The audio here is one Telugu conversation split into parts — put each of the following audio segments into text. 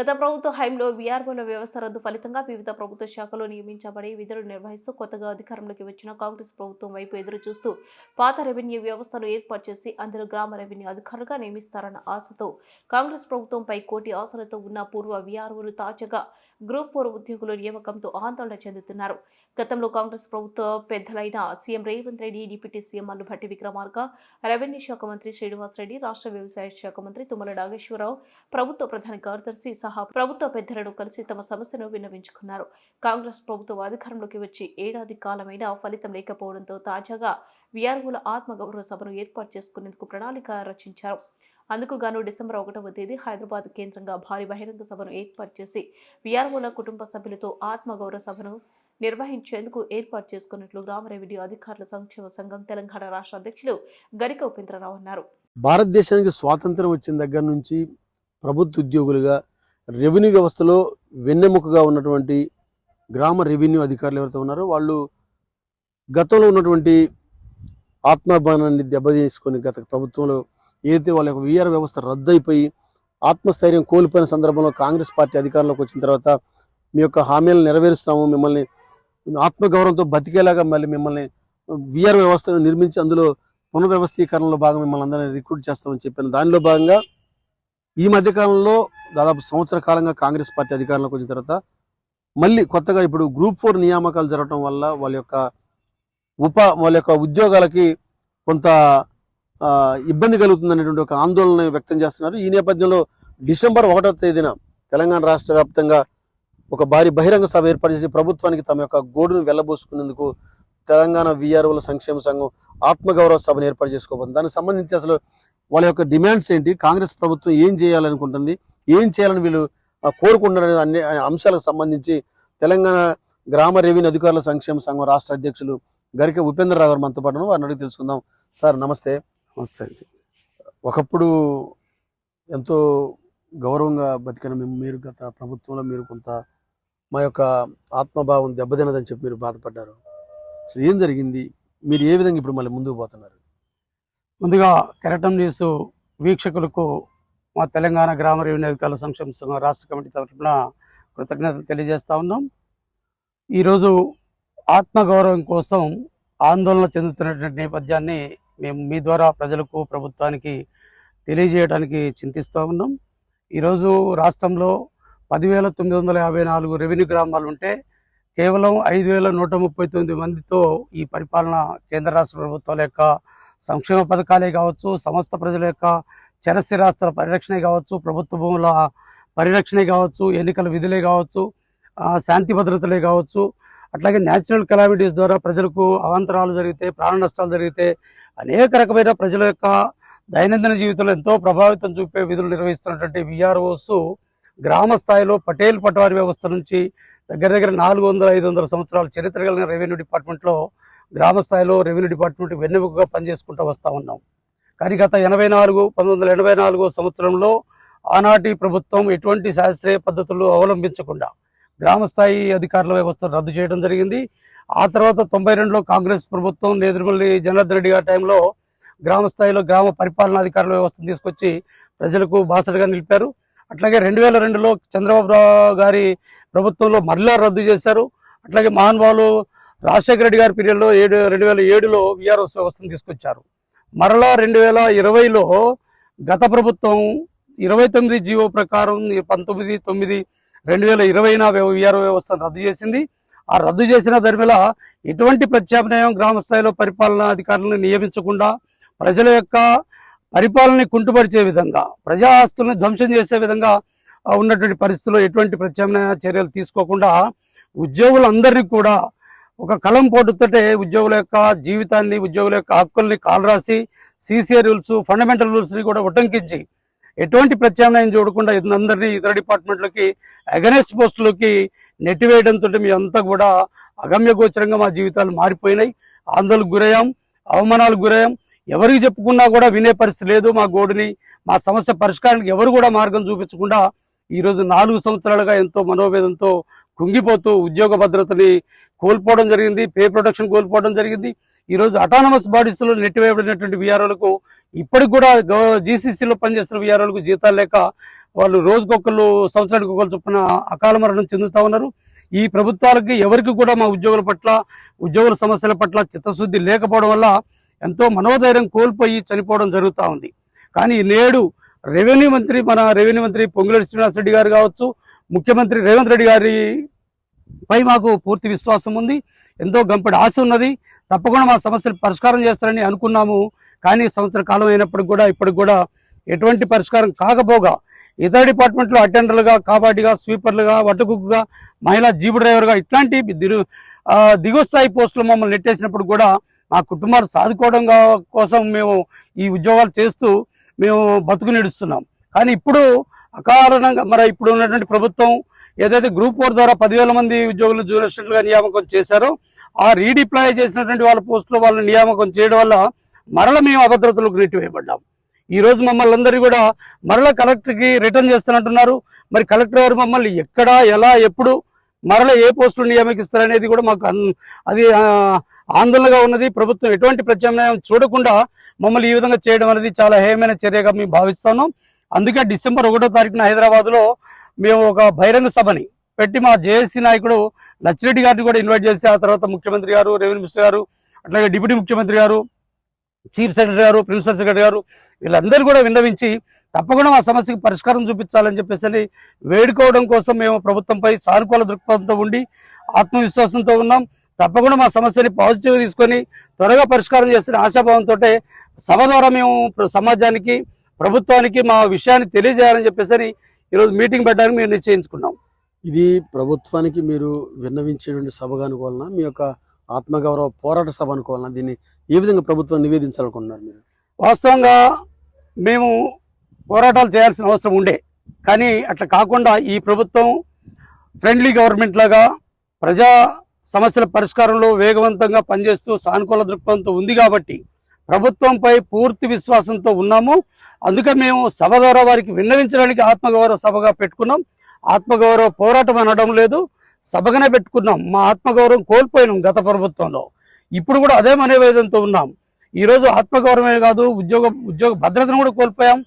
గత ప్రభుత్వ హయాంలో వీఆర్ఓల వ్యవస్థ రద్దు ఫలితంగా వివిధ ప్రభుత్వ శాఖలు నియమించబడి విధులు నిర్వహిస్తూ కొత్తగా అధికారంలోకి వచ్చిన కాంగ్రెస్ ప్రభుత్వం వైపు ఎదురు చూస్తూ పాత రెవెన్యూ వ్యవస్థను ఏర్పాటు చేసి అందులో గ్రామ రెవెన్యూ అధికారులుగా నియమిస్తారన్న ఆశతో కాంగ్రెస్ ప్రభుత్వంపై కోటి ఆశలతో ఉన్న పూర్వ వీఆర్ఓలు తాజాగా గ్రూప్ ఫోర్ ఉద్యోగుల నియామకంతో ఆందోళన చెందుతున్నారు. గతంలో కాంగ్రెస్ ప్రభుత్వ పెద్దలైన CM Revanth Reddy deputy CM అల్లుభట్టి Vikramarka revenue శాఖ మంత్రి శ్రీనివాస్ రెడ్డి రాష్ట్ర వ్యవసాయ శాఖ మంత్రి తుమ్మల నాగేశ్వరరావు ప్రభుత్వ ప్రధాన కార్యదర్శి సహా ప్రభుత్వ పెద్దలను కలిసి తమ సమస్యను విన్నవించుకున్నారు. కాంగ్రెస్ ప్రభుత్వం అధికారంలోకి వచ్చి ఏడాది కాలమైనా ఫలితం లేకపోవడంతో తాజాగా వీఆర్ఓల ఆత్మగౌరవ సభను ఏర్పాటు చేసుకునేందుకు ప్రణాళిక రచించారు. అందుకు గాను డిసెంబర్ ఒకటవ తేదీ హైదరాబాద్ కేంద్రంగా భారీ బహిరంగ సభను ఏర్పాటు చేసి వీఆర్ఓల కుటుంబ సభ్యులతో ఆత్మగౌరవ సభను నిర్వహించేందుకు ఏర్పాటు చేసుకున్నట్లు గ్రామ రెవెన్యూ అధికారుల సంక్షేమ సంఘం తెలంగాణ రాష్ట్ర అధ్యక్షులు గరిక ఉపేంద్రరావు అన్నారు. భారతదేశానికి స్వాతంత్రం వచ్చిన దగ్గర నుంచి ప్రభుత్వ ఉద్యోగులుగా రెవెన్యూ వ్యవస్థలో వెన్నెముకగా ఉన్నటువంటి గ్రామ రెవెన్యూ అధికారులు ఎవరైతే ఉన్నారో వాళ్ళు గతంలో ఉన్నటువంటి ఆత్మాభిమానాన్ని దెబ్బతీసుకొని గత ప్రభుత్వంలో ఏదైతే వాళ్ళ యొక్క వీఆర్ వ్యవస్థ రద్దయిపోయి ఆత్మస్థైర్యం కోల్పోయిన సందర్భంలో కాంగ్రెస్ పార్టీ అధికారంలోకి వచ్చిన తర్వాత మీ యొక్క హామీలను నెరవేరుస్తాము మిమ్మల్ని ఆత్మగౌరవంతో బతికేలాగా మళ్ళీ మిమ్మల్ని వీఆర్ వ్యవస్థను నిర్మించి అందులో పునర్వ్యవస్థీకరణలో భాగంగా మిమ్మల్ని అందరినీ రిక్రూట్ చేస్తామని చెప్పిన దానిలో భాగంగా ఈ మధ్యకాలంలో దాదాపు సంవత్సర కాలంగా కాంగ్రెస్ పార్టీ అధికారంలోకి వచ్చిన తర్వాత మళ్ళీ కొత్తగా ఇప్పుడు గ్రూప్ ఫోర్ నియామకాలు జరగడం వల్ల వాళ్ళ యొక్క ఉప వాళ్ళ యొక్క ఉద్యోగాలకి కొంత ఇబ్బంది కలుగుతుందనేటువంటి ఒక ఆందోళన వ్యక్తం చేస్తున్నారు. ఈ నేపథ్యంలో డిసెంబర్ ఒకటో తేదీన తెలంగాణ రాష్ట్ర వ్యాప్తంగా ఒక భారీ బహిరంగ సభ ఏర్పాటు చేసి ప్రభుత్వానికి తమ యొక్క గోడును వెళ్ళబోసుకునేందుకు తెలంగాణ వీఆర్ఓల సంక్షేమ సంఘం ఆత్మగౌరవ సభను ఏర్పాటు చేసుకోబోతుంది. దానికి సంబంధించి అసలు వాళ్ళ యొక్క డిమాండ్స్ ఏంటి? కాంగ్రెస్ ప్రభుత్వం ఏం చేయాలనుకుంటుంది? ఏం చేయాలని వీళ్ళు కోరుకుంటున్నారు అనే అనే అంశాలకు సంబంధించి తెలంగాణ గ్రామ రెవెన్యూ అధికారుల సంక్షేమ సంఘం రాష్ట్ర అధ్యక్షులు గరిక ఉపేంద్రరావు గారు మనతో పాటు. వారిని అడిగి తెలుసుకుందాం. సార్ నమస్తే. నమస్తే అండి. ఒకప్పుడు ఎంతో గౌరవంగా బతికిన మేము మీరు గత ప్రభుత్వంలో మీరు కొంత మా యొక్క ఆత్మభావం దెబ్బతినదని చెప్పి మీరు బాధపడ్డారు. అసలు ఏం జరిగింది? మీరు ఏ విధంగా ఇప్పుడు మళ్ళీ ముందుకు పోతున్నారు? ముందుగా కెరటం న్యూస్ వీక్షకులకు మా తెలంగాణ గ్రామ రెవెన్యూ అధికారుల సంక్షేమ సంఘం రాష్ట్ర కమిటీ తరఫున కృతజ్ఞతలు తెలియజేస్తా ఉన్నాం. ఈరోజు ఆత్మగౌరవం కోసం ఆందోళన చెందుతున్నటువంటి నేపథ్యాన్ని మేము మీ ద్వారా ప్రజలకు ప్రభుత్వానికి తెలియజేయడానికి చింతిస్తూ ఉన్నాం. ఈరోజు రాష్ట్రంలో పదివేల తొమ్మిది వందల యాభై నాలుగు రెవెన్యూ గ్రామాలు ఉంటే కేవలం ఐదు వేల నూట ముప్పై తొమ్మిది మందితో ఈ పరిపాలన కేంద్ర రాష్ట్ర ప్రభుత్వాల యొక్క సంక్షేమ పథకాలే కావచ్చు సమస్త ప్రజల యొక్క చరస్థిరాస్తుల పరిరక్షణ కావచ్చు ప్రభుత్వ భూముల పరిరక్షణ కావచ్చు ఎన్నికల విధులే కావచ్చు శాంతి భద్రతలే కావచ్చు అట్లాగే న్యాచురల్ కెలామిటీస్ ద్వారా ప్రజలకు అవాంతరాలు జరిగితే ప్రాణ నష్టాలు జరిగితే అనేక రకమైన ప్రజల యొక్క దైనందిన జీవితంలో ఎంతో ప్రభావితం చూపే విధులు నిర్వహిస్తున్నటువంటి విఆర్ఓస్ గ్రామ స్థాయిలో పటేల్ పటవారి వ్యవస్థ నుంచి దగ్గర దగ్గర నాలుగు వందల ఐదు వందల సంవత్సరాల చరిత్ర కలిగిన రెవెన్యూ డిపార్ట్మెంట్లో గ్రామ స్థాయిలో రెవెన్యూ డిపార్ట్మెంట్ వెన్నెముకగా పనిచేసుకుంటూ వస్తూ ఉన్నాం. కానీ గత ఎనభై నాలుగు పంతొమ్మిది వందల ఎనభై నాలుగో సంవత్సరంలో ఆనాటి ప్రభుత్వం ఎటువంటి శాస్త్రీయ పద్ధతులు అవలంబించకుండా గ్రామ స్థాయి అధికారుల వ్యవస్థను రద్దు చేయడం జరిగింది. ఆ తర్వాత తొంభై రెండులో కాంగ్రెస్ ప్రభుత్వం నేదురుమల్లి జనార్దన్ రెడ్డి గారి టైంలో గ్రామ పరిపాలనా గ్రామ పరిపాలనాధికారుల వ్యవస్థను తీసుకొచ్చి ప్రజలకు బాసటగా నిలిపారు. అట్లాగే రెండు వేల రెండులో చంద్రబాబు గారి ప్రభుత్వంలో మరలా రద్దు చేశారు. అట్లాగే మహానుభావులు రాజశేఖర రెడ్డి గారి పీరియడ్లో ఏడు రెండు వేల ఏడులో విఆర్ఎస్ వ్యవస్థను తీసుకొచ్చారు. మరలా రెండు వేల ఇరవైలో గత ప్రభుత్వం ఇరవై తొమ్మిది జీవో ప్రకారం పంతొమ్మిది తొమ్మిది రెండు వేల ఇరవైన విఆర్ఓ వ్యవస్థను రద్దు చేసింది. ఆ రద్దు చేసిన దరిమిల ఎటువంటి ప్రత్యామ్నాయం గ్రామ స్థాయిలో పరిపాలనా అధికారులను నియమించకుండా ప్రజల యొక్క పరిపాలనని కుంటుపరిచే విధంగా ప్రజా ఆస్తులను ధ్వంసం చేసే విధంగా ఉన్నటువంటి పరిస్థితుల్లో ఎటువంటి ప్రత్యామ్నాయ చర్యలు తీసుకోకుండా ఉద్యోగులందరినీ కూడా ఒక కలం పోటుతోటే ఉద్యోగుల యొక్క జీవితాన్ని ఉద్యోగుల యొక్క హక్కుల్ని కాలరాసి సీసీఆర్ రూల్స్ ఫండమెంటల్ రూల్స్ని కూడా ఉటంకించి ఎటువంటి ప్రత్యామ్నాయం చూడకుండా అందరినీ ఇతర డిపార్ట్మెంట్లకి అగనెస్ట్ పోస్టులకి నెట్టివేయడంతో మీ అంతా కూడా అగమ్యగోచరంగా మా జీవితాలు మారిపోయినాయి. ఆందోళనకు గురయ్యాం అవమానాలకు గురయ్యాం. ఎవరికి చెప్పుకున్నా కూడా వినే పరిస్థితి లేదు. మా గోడుని మా సమస్య పరిష్కారానికి ఎవరు కూడా మార్గం చూపించకుండా ఈరోజు నాలుగు సంవత్సరాలుగా ఎంతో మనోవేదంతో కుంగిపోతూ ఉద్యోగ భద్రతని కోల్పోవడం జరిగింది పే ప్రొటెక్షన్ కోల్పోవడం జరిగింది. ఈరోజు అటానమస్ బాడీస్లో నెట్టివేయబడినటువంటి విఆర్ఓలకు ఇప్పటికి కూడా జీసీసీలో పనిచేస్తున్న విఆర్ఓలకు జీతాలు లేక వాళ్ళు రోజుకొకళ్ళు సంవత్సరానికి ఒకళ్ళు చొప్పున అకాల మరణం చెందుతా ఉన్నారు. ఈ ప్రభుత్వాలకి ఎవరికి కూడా మా ఉద్యోగుల పట్ల ఉద్యోగుల సమస్యల పట్ల చిత్తశుద్ధి లేకపోవడం వల్ల ఎంతో మనోధైర్యం కోల్పోయి చనిపోవడం జరుగుతూ ఉంది. కానీ నేడు రెవెన్యూ మంత్రి మన రెవెన్యూ మంత్రి పొంగులేటి శ్రీనివాస్ రెడ్డి గారు కావచ్చు ముఖ్యమంత్రి రేవంత్ రెడ్డి గారి పై మాకు పూర్తి విశ్వాసం ఉంది. ఎంతో గంపడి ఆశ ఉన్నది. తప్పకుండా మా సమస్యలు పరిష్కారం చేస్తారని అనుకున్నాము. కానీ సంవత్సర కాలం అయినప్పటికి కూడా ఇప్పటికి కూడా ఎటువంటి పరిష్కారం కాకపోగా ఇతర డిపార్ట్మెంట్లో అటెండర్లుగా కాబాడిగా స్వీపర్లుగా వడ్డకుక్కుగా మహిళా జీపు డ్రైవర్గా ఇట్లాంటి దిగు దిగుస్థాయి స్థాయి పోస్టులు మమ్మల్ని నెట్టేసినప్పుడు కూడా మా కుటుంబాలు సాదుకోవడం కోసం మేము ఈ ఉద్యోగాలు చేస్తూ మేము బతుకు నిడుస్తున్నాం. కానీ ఇప్పుడు అకారణంగా మరి ఇప్పుడు ఉన్నటువంటి ప్రభుత్వం ఏదైతే గ్రూప్ ఫోర్ ద్వారా పదివేల మంది ఉద్యోగులు జూనియర్ నియామకం చేశారో ఆ రీడిప్లాయ్ చేసినటువంటి వాళ్ళ పోస్టులో వాళ్ళని నియామకం చేయడం వల్ల మరల మేము అభద్రతలకు నెట్టివేయబడ్డాం. ఈ రోజు మమ్మల్ని అందరినీ కూడా మరల కలెక్టర్కి రిటర్న్ చేస్తున్నట్టున్నారు మరి కలెక్టర్ గారు మమ్మల్ని ఎక్కడ ఎలా ఎప్పుడు మరల ఏ పోస్టులు నియామకిస్తారనేది కూడా మాకు అది ఆందోళనగా ఉన్నది. ప్రభుత్వం ఎటువంటి ప్రత్యామ్నాయం చూడకుండా మమ్మల్ని ఈ విధంగా చేయడం అనేది చాలా హేయమైన చర్యగా మేము భావిస్తున్నాం. అందుకే డిసెంబర్ ఒకటో తారీఖున హైదరాబాద్లో మేము ఒక బహిరంగ సభని పెట్టి మా జేఏసీ నాయకుడు లచ్చిరెడ్డి గారిని కూడా ఇన్వైట్ చేసి ఆ తర్వాత ముఖ్యమంత్రి గారు రెవెన్యూ మినిస్టర్ గారు అట్లాగే డిప్యూటీ ముఖ్యమంత్రి గారు చీఫ్ సెక్రటరీ గారు ప్రిన్సిపల్ సెక్రటరీ గారు వీళ్ళందరూ కూడా విన్నవించి తప్పకుండా మా సమస్యకి పరిష్కారం చూపించాలని చెప్పేసి వేడుకోవడం కోసం మేము ప్రభుత్వంపై సానుకూల దృక్పథంతో ఉండి ఆత్మవిశ్వాసంతో ఉన్నాం. తప్పకుండా మా సమస్యని పాజిటివ్గా తీసుకొని త్వరగా పరిష్కారం చేస్తున్న ఆశాభావంతో సభ ద్వారా మేము సమాజానికి ప్రభుత్వానికి మా విషయాన్ని తెలియజేయాలని చెప్పేసి అని ఈరోజు మీటింగ్ పెట్టడానికి మేము నిశ్చయించుకున్నాం. ఇది ప్రభుత్వానికి మీరు విన్నవించేటువంటి సభగా అనుకోవాలన్నా మీ యొక్క ఆత్మగౌరవ పోరాట సభ అనుకోవాలన్నా దీన్ని ఏ విధంగా ప్రభుత్వం నివేదించాలనుకుంటున్నారు మీరు? వాస్తవంగా మేము పోరాటాలు చేయాల్సిన అవసరం ఉండే. కానీ అట్లా కాకుండా ఈ ప్రభుత్వం ఫ్రెండ్లీ గవర్నమెంట్ లాగా ప్రజా సమస్యల పరిష్కారంలో వేగవంతంగా పనిచేస్తూ సానుకూల దృక్పథంతో ఉంది కాబట్టి ప్రభుత్వంపై పూర్తి విశ్వాసంతో ఉన్నాము. అందుకే మేము సభ ద్వారా వారికి విన్నవించడానికి ఆత్మగౌరవ సభగా పెట్టుకున్నాం. ఆత్మగౌరవ పోరాటం అనడం లేదు. సభగానే పెట్టుకున్నాం. మా ఆత్మగౌరవం కోల్పోయినాం గత ప్రభుత్వంలో. ఇప్పుడు కూడా అదే మనోవేదంతో ఉన్నాం. ఈరోజు ఆత్మగౌరవమే కాదు ఉద్యోగ ఉద్యోగ భద్రతను కూడా కోల్పోయాం.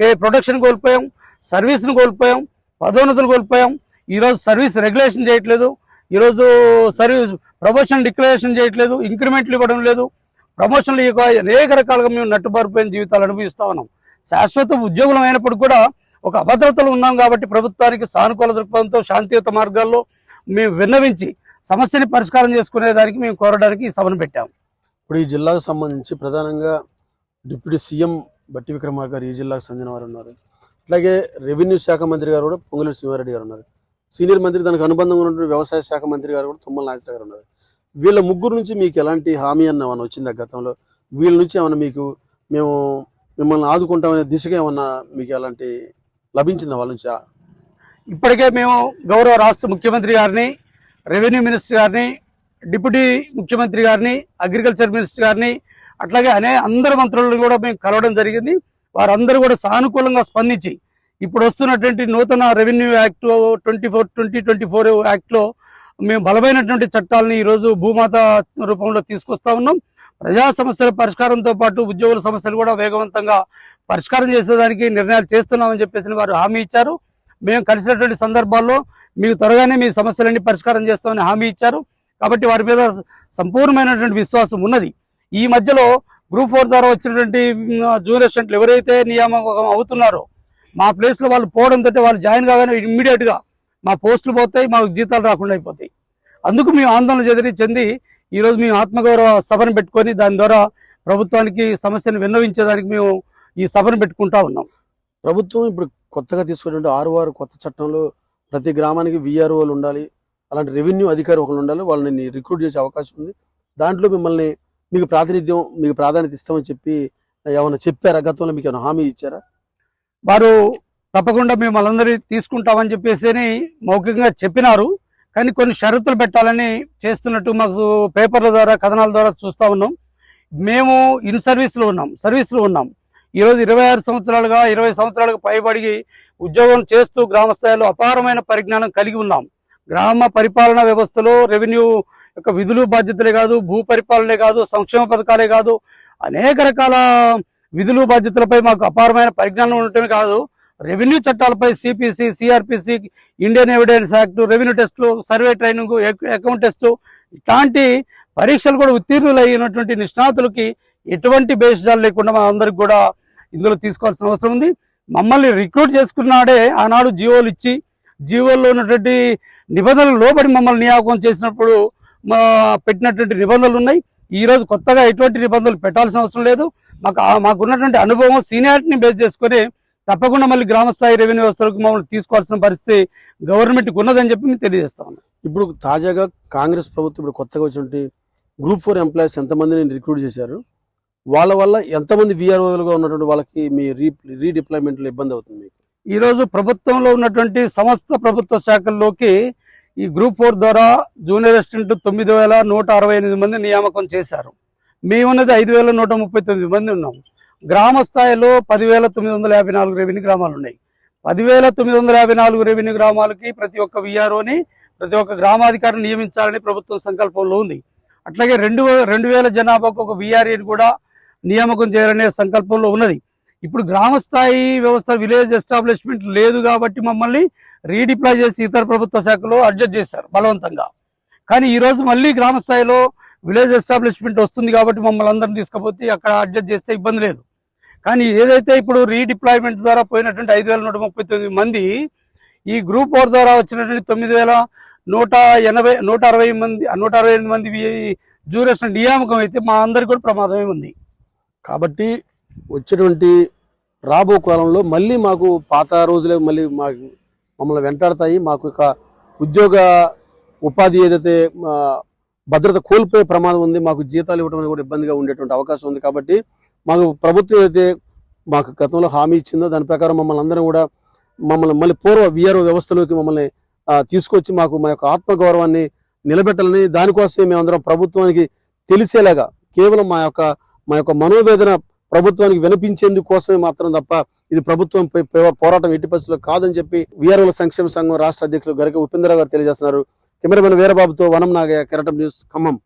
పే ప్రొటెక్షన్ కోల్పోయాం. సర్వీస్ను కోల్పోయాం. పదోన్నతులు కోల్పోయాం. ఈరోజు సర్వీస్ రెగ్యులేషన్ చేయట్లేదు. ఈరోజు సర్వీస్ ప్రమోషన్ డిక్లరేషన్ చేయట్లేదు. ఇంక్రిమెంట్లు ఇవ్వడం లేదు. ప్రమోషన్లు ఇక అనేక రకాలుగా మేము నట్టుబారిపోయిన జీవితాలు అనుభవిస్తా ఉన్నాం. శాశ్వత ఉద్యోగులం అయినప్పుడు కూడా ఒక అభద్రతలు ఉన్నాం కాబట్టి ప్రభుత్వానికి సానుకూల దృక్పథంతో శాంతియుత మార్గాల్లో మేము విన్నవించి సమస్యని పరిష్కారం చేసుకునే దానికి మేము కోరడానికి ఈ సభను పెట్టాము ఇప్పుడు ఈ జిల్లాకు సంబంధించి ప్రధానంగా డిప్యూటీ సీఎం బట్టి విక్రమార్ గారు ఈ జిల్లాకు చెందిన వారు ఉన్నారు. అట్లాగే రెవెన్యూ శాఖ మంత్రి గారు కూడా పొంగులేటి శ్రీవారెడ్డి గారు ఉన్నారు. సీనియర్ మంత్రి దానికి అనుబంధంగా ఉన్నటువంటి వ్యవసాయ శాఖ మంత్రి గారు కూడా తుమ్మల నాగేశ్వర గారు ఉన్నారు. వీళ్ళ ముగ్గురు నుంచి మీకు ఎలాంటి హామీ అన్న ఏమైనా వచ్చిందా గతంలో? వీళ్ళ నుంచి ఏమైనా మీకు మేము మిమ్మల్ని ఆదుకుంటామనే దిశగా ఏమన్నా మీకు ఎలాంటి లభించిందా వాళ్ళ నుంచి? ఇప్పటికే మేము గౌరవ రాష్ట్ర ముఖ్యమంత్రి గారిని రెవెన్యూ మినిస్టర్ గారిని డిప్యూటీ ముఖ్యమంత్రి గారిని అగ్రికల్చర్ మినిస్టర్ గారిని అట్లాగే అనే అందరు మంత్రులను కూడా మేము కలవడం జరిగింది. వారందరూ కూడా సానుకూలంగా స్పందించి ఇప్పుడు వస్తున్నటువంటి నూతన revenue act twenty four twenty twenty four యాక్ట్లో మేము బలమైనటువంటి చట్టాలని ఈరోజు భూమాత రూపంలో తీసుకొస్తా ఉన్నాం. ప్రజా సమస్యల పరిష్కారంతో పాటు ఉద్యోగుల సమస్యలు కూడా వేగవంతంగా పరిష్కారం చేసేదానికి నిర్ణయాలు చేస్తున్నామని చెప్పేసి వారు హామీ ఇచ్చారు. మేము కలిసినటువంటి సందర్భాల్లో మీకు త్వరగానే మీ సమస్యలన్నీ పరిష్కారం చేస్తామని హామీ ఇచ్చారు. కాబట్టి వారి మీద సంపూర్ణమైనటువంటి విశ్వాసం ఉన్నది. ఈ మధ్యలో గ్రూప్ ఫోర్ ద్వారా వచ్చినటువంటి జూనియర్ అసిస్టెంట్లు ఎవరైతే నియామకం అవుతున్నారో మా ప్లేస్లో వాళ్ళు పోవడంతో వాళ్ళు జాయిన్ కాగానే ఇమ్మీడియట్గా మా పోస్టులు పోతాయి మాకు జీతాలు రాకుండా అయిపోతాయి. అందుకు మేము ఆందోళన చెంది చెంది ఈరోజు మేము ఆత్మగౌరవ సభను పెట్టుకొని దాని ద్వారా ప్రభుత్వానికి సమస్యను విన్నవించేదానికి మేము ఈ సభను పెట్టుకుంటా ఉన్నాం. ప్రభుత్వం ఇప్పుడు కొత్తగా తీసుకున్నటువంటి ఆరు వారు కొత్త చట్టంలో ప్రతి గ్రామానికి విఆర్ఓలు ఉండాలి అలాంటి రెవెన్యూ అధికారి ఒకరు ఉండాలి వాళ్ళని రిక్రూట్ చేసే అవకాశం ఉంది. దాంట్లో మిమ్మల్ని మీకు ప్రాతినిధ్యం మీకు ప్రాధాన్యత ఇస్తామని చెప్పి ఏమైనా చెప్పారా? గతంలో మీకు ఏమైనా హామీ ఇచ్చారా? వారు తప్పకుండా మేము తీసుకుంటామని చెప్పేసి మౌఖికంగా చెప్పినారు. కానీ కొన్ని షరతులు పెట్టాలని చేస్తున్నట్టు మాకు పేపర్ల ద్వారా కథనాల ద్వారా చూస్తూ ఉన్నాం. మేము ఇన్ సర్వీస్లో ఉన్నాం సర్వీస్లో ఉన్నాం. ఈరోజు ఇరవై ఆరు సంవత్సరాలుగా ఇరవై సంవత్సరాలుగా పైబడి ఉద్యోగం చేస్తూ గ్రామ స్థాయిలో అపారమైన పరిజ్ఞానం కలిగి ఉన్నాం. గ్రామ పరిపాలన వ్యవస్థలో రెవెన్యూ యొక్క విధులు బాధ్యతలే కాదు భూ పరిపాలనే కాదు సంక్షేమ పథకాలే కాదు అనేక రకాల విధులు బాధ్యతలపై మాకు అపారమైన పరిజ్ఞానం ఉండటమే కాదు. రెవెన్యూ చట్టాలపై CPC CRPC Indian evidence act revenue టెస్టులు సర్వే ట్రైనింగ్ అకౌంట్ టెస్టు ఇట్లాంటి పరీక్షలు కూడా ఉత్తీర్ణులు అయినటువంటి నిష్ణాతులకి ఎటువంటి భేషజాలు లేకుండా మా అందరికి కూడా ఇందులో తీసుకోవాల్సిన అవసరం ఉంది. మమ్మల్ని రిక్రూట్ చేసుకున్నాడే ఆనాడు జియోలు ఇచ్చి జియోల్లో ఉన్నటువంటి నిబంధనలు లోబడి మమ్మల్ని నియామకం చేసినప్పుడు మా పెట్టినటువంటి నిబంధనలు ఉన్నాయి. ఈ రోజు కొత్తగా ఎటువంటి నిబంధనలు పెట్టాల్సిన అవసరం లేదు. మాకు మాకున్నటువంటి అనుభవం సీనియారిటీని బేస్ చేసుకొని తప్పకుండా మళ్ళీ గ్రామస్థాయి రెవెన్యూ వ్యవస్థలకు మమ్మల్ని తీసుకోవాల్సిన పరిస్థితి గవర్నమెంట్కి ఉన్నదని చెప్పి మేము తెలియజేస్తా ఉన్నాం. ఇప్పుడు తాజాగా కాంగ్రెస్ ప్రభుత్వం ఇప్పుడు కొత్తగా వచ్చినటువంటి గ్రూప్ ఫోర్ ఎంప్లాయీస్ ఎంతమందిని రిక్రూట్ చేశారు? వాళ్ళ వల్ల ఎంతమంది విఆర్ఓలుగా ఉన్నటువంటి వాళ్ళకి మీ రీ రీడిప్లాయ్మెంట్లో ఇబ్బంది అవుతుంది మీకు? ఈ రోజు ప్రభుత్వంలో ఉన్నటువంటి సమస్త ప్రభుత్వ శాఖల్లోకి ఈ గ్రూప్ ఫోర్ ద్వారా జూనియర్ అసిస్టెంట్ తొమ్మిది వేల నూట అరవై ఎనిమిది మంది నియామకం చేశారు. మేమున్నది ఐదు వేల నూట ముప్పై తొమ్మిది మంది ఉన్నాం. గ్రామ స్థాయిలో పదివేల తొమ్మిది వందల యాభై నాలుగు రెవెన్యూ గ్రామాలు ఉన్నాయి. పదివేల తొమ్మిది వందల యాభై నాలుగు రెవెన్యూ గ్రామాలకి ప్రతి ఒక్క విఆర్ఓని ప్రతి ఒక్క గ్రామాధికారిని నియమించాలని ప్రభుత్వం సంకల్పంలో ఉంది. అట్లాగే రెండు రెండు వేల జనాభాకు ఒక విఆర్ఏని కూడా నియామకం చేయాలనే సంకల్పంలో ఉన్నది. ఇప్పుడు గ్రామ స్థాయి వ్యవస్థ విలేజ్ ఎస్టాబ్లిష్మెంట్ లేదు కాబట్టి మమ్మల్ని రీడిప్లాయ్ చేసి ఇతర ప్రభుత్వ శాఖలో అడ్జస్ట్ చేశారు బలవంతంగా. కానీ ఈరోజు మళ్ళీ గ్రామ స్థాయిలో విలేజ్ ఎస్టాబ్లిష్మెంట్ వస్తుంది కాబట్టి మమ్మల్ని అందరిని తీసుకుపోతే అక్కడ అడ్జస్ట్ చేస్తే ఇబ్బంది లేదు. కానీ ఏదైతే ఇప్పుడు రీడిప్లాయ్మెంట్ ద్వారా పోయినటువంటి ఐదు వేల నూట ముప్పై తొమ్మిది మంది ఈ గ్రూప్ ఫోర్ ద్వారా వచ్చినటువంటి తొమ్మిది వేల నూట ఎనభై నూట అరవై మంది నూట అరవై ఎనిమిది మంది జూరేషన్ నియామకం అయితే మా అందరికి కూడా ప్రమాదమే ఉంది. కాబట్టి వచ్చేటువంటి రాబో కాలంలో మళ్ళీ మాకు పాత రోజులే మళ్ళీ మా మమ్మల్ని వెంటాడతాయి. మాకు ఇక ఉద్యోగ ఉపాధి ఏదైతే భద్రత కోల్పోయే ప్రమాదం ఉంది మాకు జీతాలు ఇవ్వడం అనేది కూడా ఇబ్బందిగా ఉండేటువంటి అవకాశం ఉంది కాబట్టి మాకు ప్రభుత్వం ఏదైతే మాకు గతంలో హామీ ఇచ్చిందో దాని ప్రకారం మమ్మల్ని అందరం కూడా మమ్మల్ని మళ్ళీ పూర్వ విఆర్ఓ వ్యవస్థలోకి మమ్మల్ని తీసుకొచ్చి మాకు మా యొక్క ఆత్మగౌరవాన్ని నిలబెట్టాలని దానికోసమే మేమందరం ప్రభుత్వానికి తెలిసేలాగా కేవలం మా యొక్క మా యొక్క మనోవేదన ప్రభుత్వానికి వినిపించేందుకు కోసమే మాత్రం తప్ప ఇది ప్రభుత్వం పై పోరాటం ఎట్టి పరిస్థితుల్లో కాదని చెప్పి వీఆర్ఓల సంక్షేమ సంఘం రాష్ట్ర అధ్యక్షులు గరిక ఉపేంద్ర గారు తెలియజేస్తున్నారు. కెమెరామెన్ వీరబాబుతో వనం నాగయ్య కెరటం న్యూస్ ఖమ్మం.